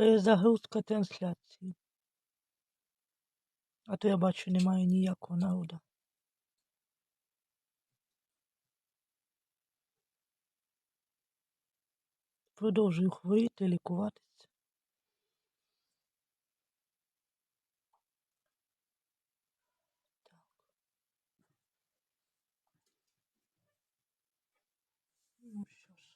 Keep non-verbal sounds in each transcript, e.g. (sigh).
Перезагрузка трансляції. А то я бачу, немає ніякого народу. Продовжую хворіти, лікуватися. Так. Ну що ж.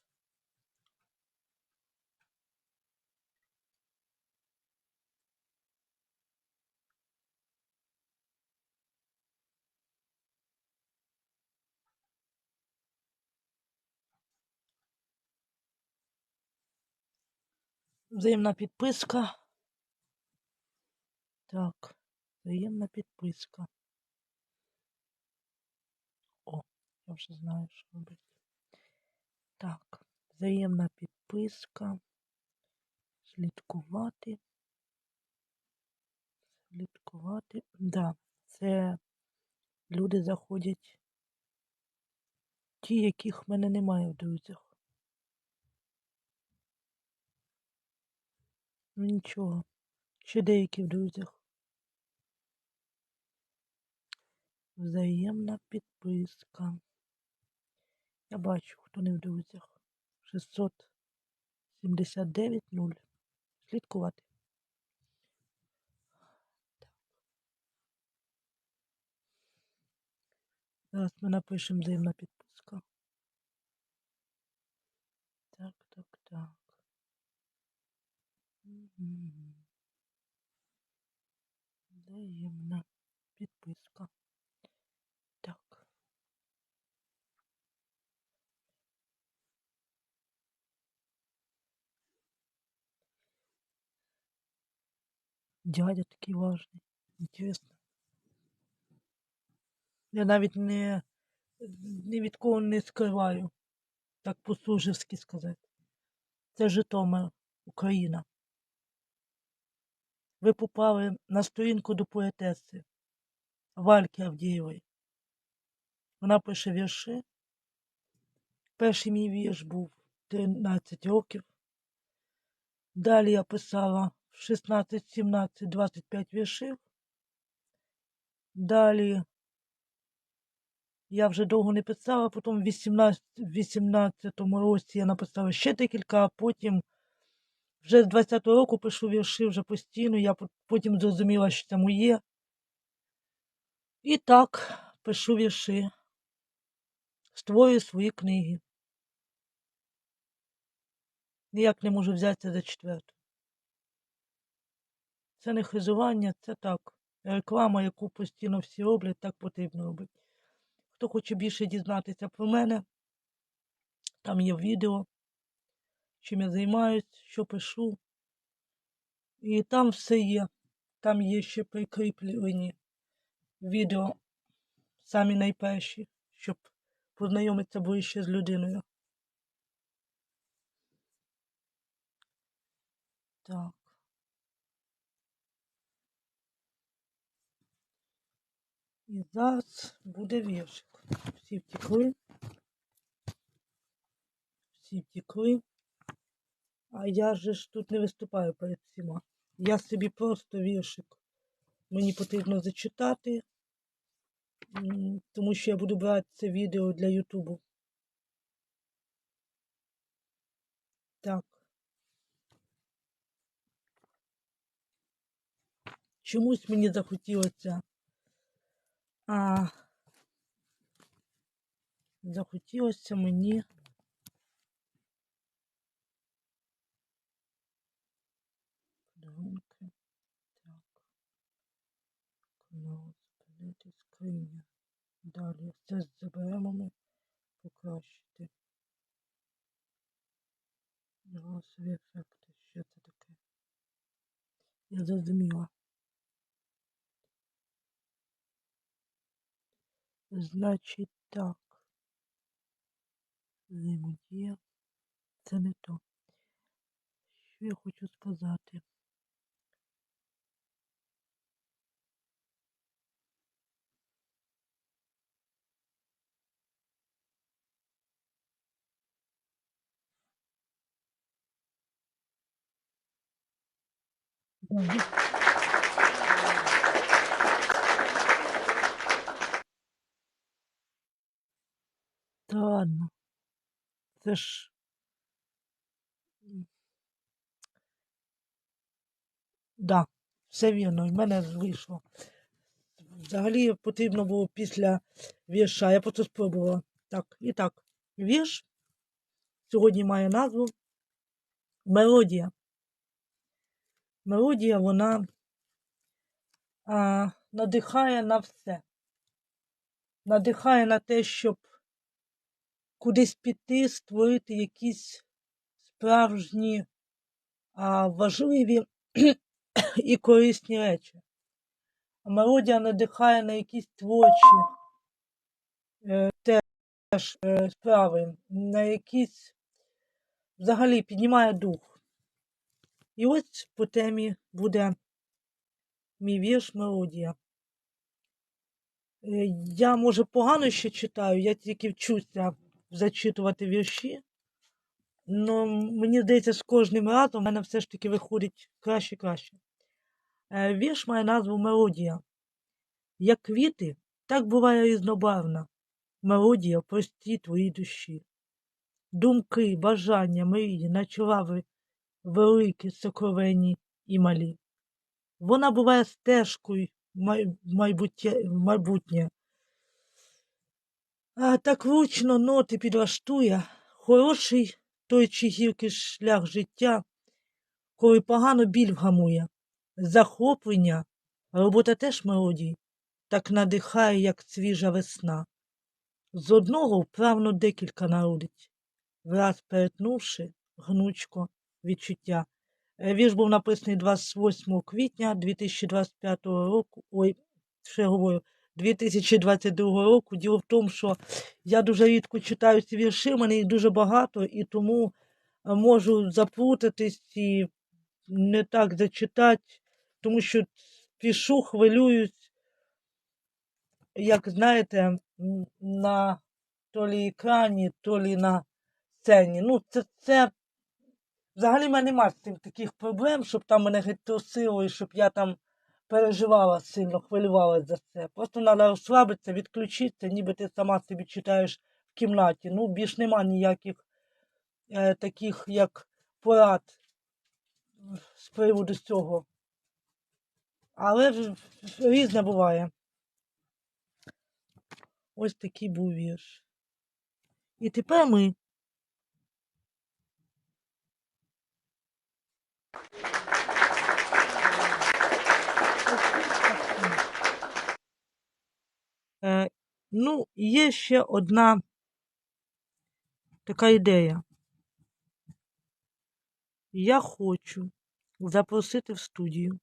Взаємна підписка. Так, взаємна підписка. О, я вже знаю, що робити. Так, взаємна підписка. Слідкувати. Слідкувати. Да, це люди заходять. Ті, яких в мене немає в друзях. Ну нічого. Ще деякі в друзях. Взаємна підписка. Я бачу, хто не в друзях. 679 0. Слідкувати. Зараз ми напишемо взаємна підписка. Так, так, так. Мгм. Взаємна підписка. Так. Дядя такий важний. Інтересно. Я навіть не, ні від кого не скриваю. Так по-служивськи сказати. Це Житомир, Україна. Ви попали на сторінку до поетеси Вальки Авдієвої. Вона пише вірші. Перший мій вірш був 13 років. Далі я писала в 16, 17, 25 віршів. Далі я вже довго не писала, потім в 18, 18 році я написала ще декілька, а потім вже з 20-го року пишу вірші вже постійно. Я потім зрозуміла, що це моє. І так пишу вірші, створюю свої книги. Ніяк не можу взятися за четверту. Це не хизування, це так. Реклама, яку постійно всі роблять, так потрібно робити. Хто хоче більше дізнатися про мене, там є відео, чим я займаюсь, що пишу. І там все є. Там є ще прикріплені відео, самі найперші, щоб познайомитися ближче з людиною. Так. І зараз буде віршик. Всі втекли. Всі втекли. А я же ж тут не виступаю перед всіма. Я собі просто віршик. Мені потрібно зачитати, тому що я буду брати це відео для Ютубу. Так. Чомусь мені захотілося. А захотілося мені. Подарунки. Так. Канал спинити. Далі все заберемо ми покращити. Голосові ефекти. Що це таке? Я зрозуміла. Значить так. Взаємодія. Це не то. Що я хочу сказати? Та ладно. Це ж. Да, все вірно, в мене вийшло. Взагалі потрібно було після вірша. Я просто спробувала. Так, і так. Вірш сьогодні має назву Мелодія. Мелодія, вона а, надихає на все. Надихає на те, щоб кудись піти, створити якісь справжні, а, важливі (clears throat) і корисні речі. Мелодія надихає на якісь творчі е, теж е, справи, на якісь взагалі піднімає дух. І ось по темі буде мій вірш мелодія. Е, Я, може, погано ще читаю, я тільки вчуся зачитувати вірші. Ну, мені здається, з кожним разом в мене все ж таки виходить краще краще. Е, Вірш має назву Мелодія. Як квіти, так буває різнобарвна. Мелодія в простій твоїй душі. Думки, бажання, мрії, наче лави, великі, сокровенні і малі. Вона буває стежкою майбутнє. А так влучно ноти підлаштує, хороший той чи гіркий шлях життя, коли погано біль вгамує. Захоплення, робота теж мелодій, так надихає, як свіжа весна. З одного вправно декілька народить, враз перетнувши гнучко відчуття. Е, Вірш був написаний 28 квітня 2025 року. Ой, ще говорю, 2022 року. Діло в тому, що я дуже рідко читаю ці вірші, мене їх дуже багато, і тому е, можу заплутатись і не так зачитати, тому що пішу, хвилююсь, як знаєте, на то лі екрані, то лі на сцені. Ну, це, це взагалі в мене немає з цим таких проблем, щоб там мене геть трусило і щоб я там переживала сильно, хвилювалася за це. Просто треба розслабитися, відключитися, ніби ти сама собі читаєш в кімнаті. Ну, більш нема ніяких е, таких, як порад з приводу цього. Але різне буває. Ось такий був вірш. І тепер ми. Ну, є ще одна така ідея. Я хочу запросити в студію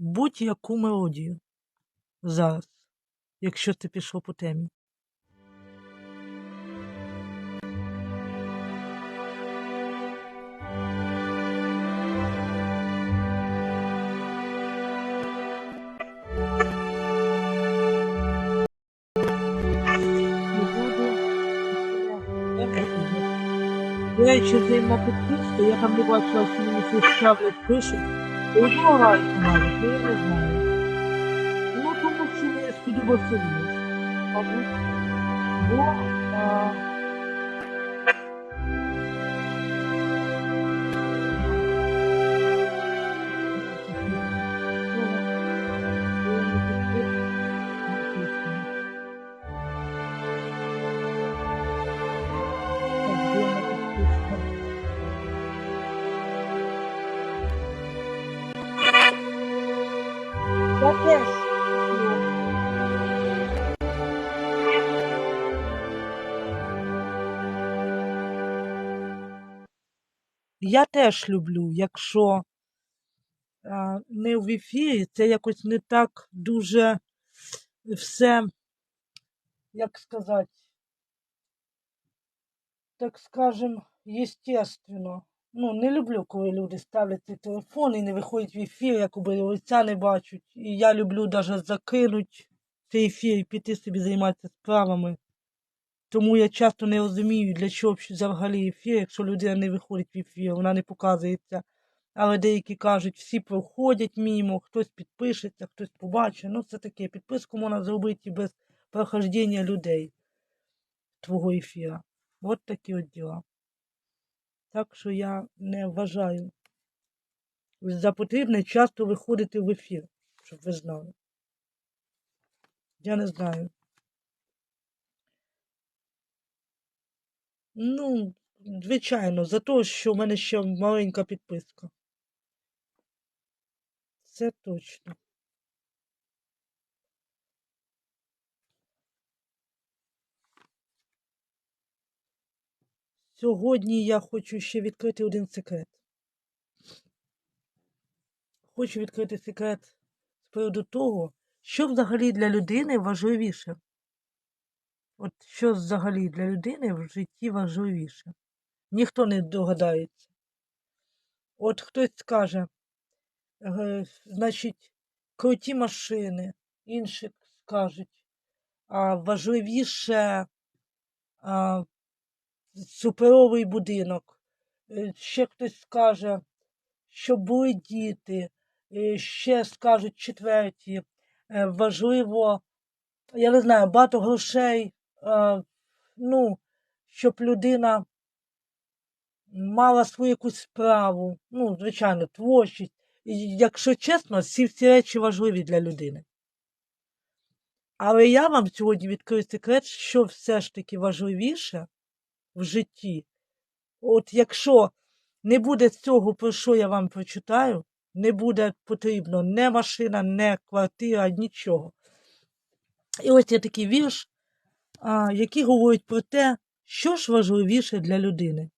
будь-яку мелодію зараз, якщо це пішло по темі. Речі, взаємна підписка, я там не бачила, що мені щось ставлять пишуть. Одного разу навіть, я не знаю. Ну, тому що не сподобався вірш. Мабуть. Бо, а... Я теж люблю, якщо не в ефірі, це якось не так дуже все, як сказати, так скажем, естественно. Ну, не люблю, коли люди ставлять цей телефон і не виходять в ефір, якоби лиця не бачать. І я люблю навіть закинути цей ефір і піти собі займатися справами. Тому я часто не розумію, для чого взагалі ефір, якщо людина не виходить в ефір, вона не показується Але деякі кажуть, всі проходять мімо, хтось підпишеться, хтось побачить. Ну, це таке. Підписку можна зробити без прохождення людей твого ефіра. От такі от діла. Так що я не вважаю за потрібне часто виходити в ефір, щоб ви знали. Я не знаю. Ну, звичайно, за те, що в мене ще маленька підписка. Це точно. Сьогодні я хочу ще відкрити один секрет. Хочу відкрити секрет з приводу того, що взагалі для людини важливіше. От що взагалі для людини в житті важливіше. Ніхто не догадається. От хтось скаже, е, значить, круті машини, інші скажуть, а важливіше а, суперовий будинок. Е, Ще хтось скаже, щоб були діти, Е, ще скажуть четверті, важливо, я не знаю, багато грошей, ну, щоб людина мала свою якусь справу, ну, звичайно, творчість. І, якщо чесно, всі ці речі важливі для людини. Але я вам сьогодні відкрию секрет, що все ж таки важливіше в житті. От якщо не буде цього, про що я вам прочитаю, не буде потрібно не машина, не квартира, нічого. І ось є такий вірш, а, який говорить про те, що ж важливіше для людини.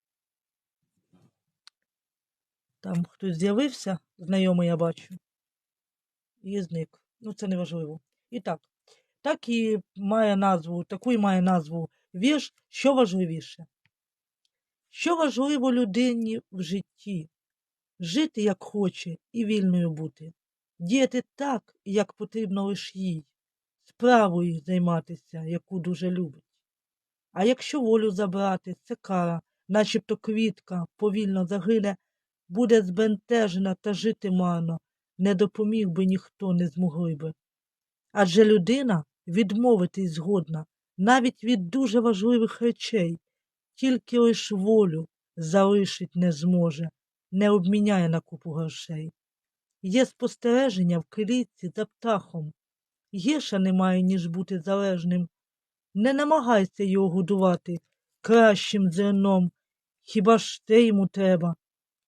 Там хтось з'явився, знайомий я бачу, і зник. Ну, це не важливо. І так, так і має назву, таку і має назву вірш, що важливіше. Що важливо людині в житті? Жити як хоче і вільною бути, діяти так, як потрібно лиш їй, справою займатися, яку дуже любить. А якщо волю забрати, це кара, начебто квітка повільно загине, буде збентежена та жити марно, не допоміг би ніхто не змогли би. Адже людина відмовитись згодна навіть від дуже важливих речей, тільки лиш волю залишить не зможе, не обміняє на купу грошей. Є спостереження в клітці за птахом. Гірше немає, ніж бути залежним. Не намагайся його годувати кращим зерном, хіба ж те йому треба.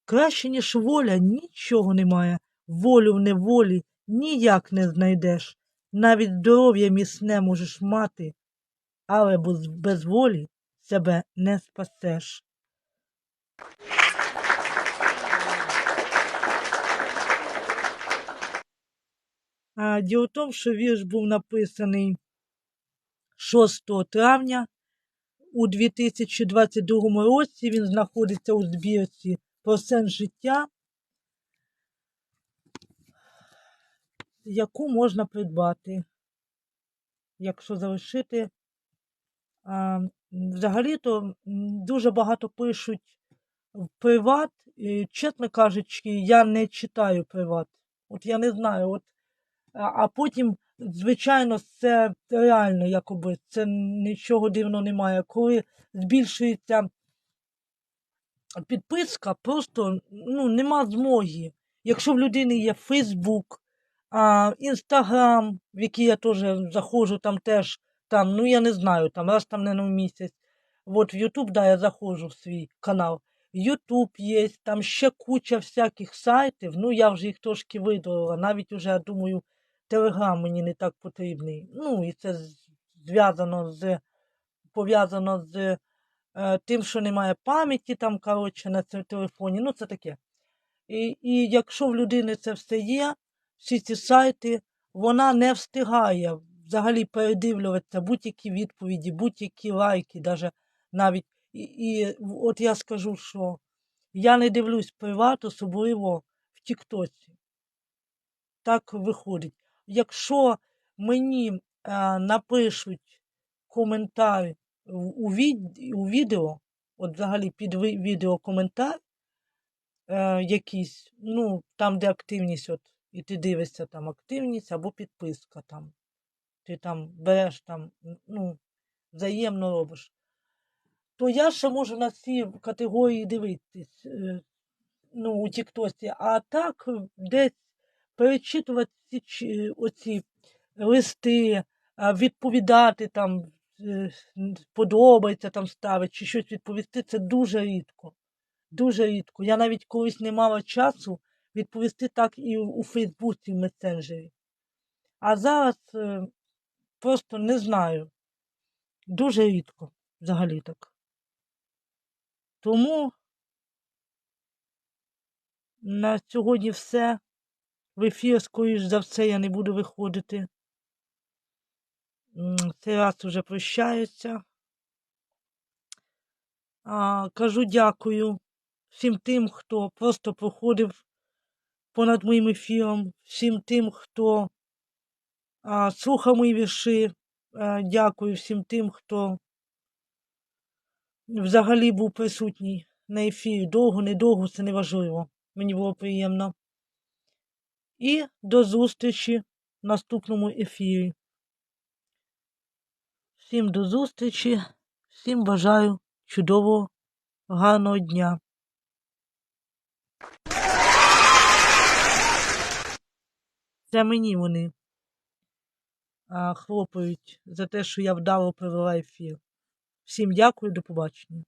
Краще, ніж воля, нічого немає, волю в неволі ніяк не знайдеш. Навіть здоров'я міцне можеш мати, але без, волі себе не спасеш. Діло в тому, що вірш був написаний 6 травня у 2022 році. Він знаходиться у збірці про сенс життя, яку можна придбати, якщо залишити. Взагалі-то дуже багато пишуть в приват. Чесно кажучи, я не читаю приват. От я не знаю. от а потім, звичайно, це реально, якоби це нічого дивного немає. Коли збільшується підписка, просто ну, нема змоги. Якщо в людини є Фейсбук, Інстаграм, в який я теж заходжу, там теж там, ну я не знаю, там раз там не на місяць. От в Ютуб, да, я заходжу в свій канал. Ютуб є, там ще куча всяких сайтів. Ну, я вже їх трошки видалила. Навіть уже, я думаю, Телеграм мені не так потрібний. Ну, і це зв'язано з пов'язано з е, тим, що немає пам'яті там, коротше, на цьому телефоні. Ну, це таке. І, І якщо в людини це все є, всі ці сайти, вона не встигає взагалі передивлюватися будь-які відповіді, будь-які лайки, даже навіть. І, і от я скажу, що я не дивлюсь приват, особливо в Тіктоці. Так виходить. Якщо мені е, напишуть коментар у, у відео, от взагалі під відео коментар, е, якісь, ну, там, де активність, от, і ти дивишся там активність або підписка там. Ти там береш там, ну, взаємно робиш. То я ще можу на ці категорії дивитись, е, ну, у Тіктосі, а так десь перечитувати ці, оці листи, відповідати там, е, подобається там ставити, чи щось відповісти, це дуже рідко. Дуже рідко. Я навіть колись не мала часу відповісти так і у Фейсбуці, в месенджері. А зараз е, просто не знаю. Дуже рідко взагалі так. Тому на сьогодні все. В ефір, скоріш за все, я не буду виходити. М, Цей раз вже прощаюся. А, кажу дякую всім тим, хто просто проходив понад моїм ефіром, всім тим, хто а, слухав мої вірші. А, дякую всім тим, хто взагалі був присутній на ефірі. Довго, недовго, це не важливо. Мені було приємно. І до зустрічі в наступному ефірі. Всім до зустрічі, всім бажаю чудового, гарного дня. Це мені вони хлопають за те, що я вдало провела ефір. Всім дякую, до побачення.